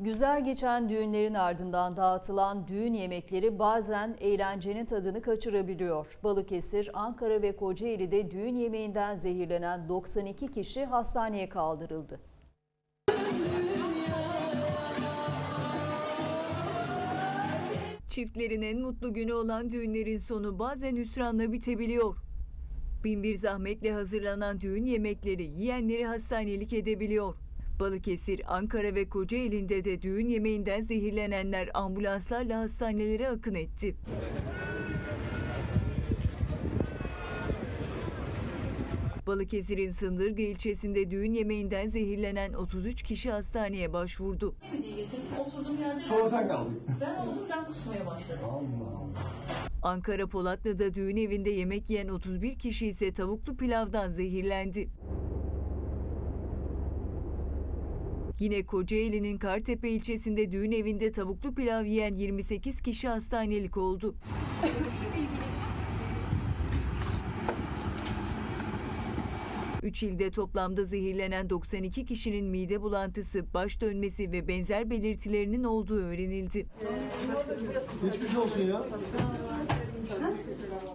Güzel geçen düğünlerin ardından dağıtılan düğün yemekleri bazen eğlencenin tadını kaçırabiliyor. Balıkesir, Ankara ve Kocaeli'de düğün yemeğinden zehirlenen 92 kişi hastaneye kaldırıldı. Çiftlerin en mutlu günü olan düğünlerin sonu bazen hüsranla bitebiliyor. Binbir zahmetle hazırlanan düğün yemekleri yiyenleri hastanelik edebiliyor. Balıkesir, Ankara ve Kocaeli'nde de düğün yemeğinden zehirlenenler ambulanslarla hastanelere akın etti. Balıkesir'in Sındırgı ilçesinde düğün yemeğinden zehirlenen 33 kişi hastaneye başvurdu. getirdim. Yerde Sonra sen kaldın. ben oldum ben kusmaya başladım. Allah Allah. Ankara Polatlı'da düğün evinde yemek yiyen 31 kişi ise tavuklu pilavdan zehirlendi. Yine Kocaeli'nin Kartepe ilçesinde düğün evinde tavuklu pilav yiyen 28 kişi hastanelik oldu. Üç ilde toplamda zehirlenen 92 kişinin mide bulantısı, baş dönmesi ve benzer belirtilerinin olduğu öğrenildi. Geçmiş olsun ya.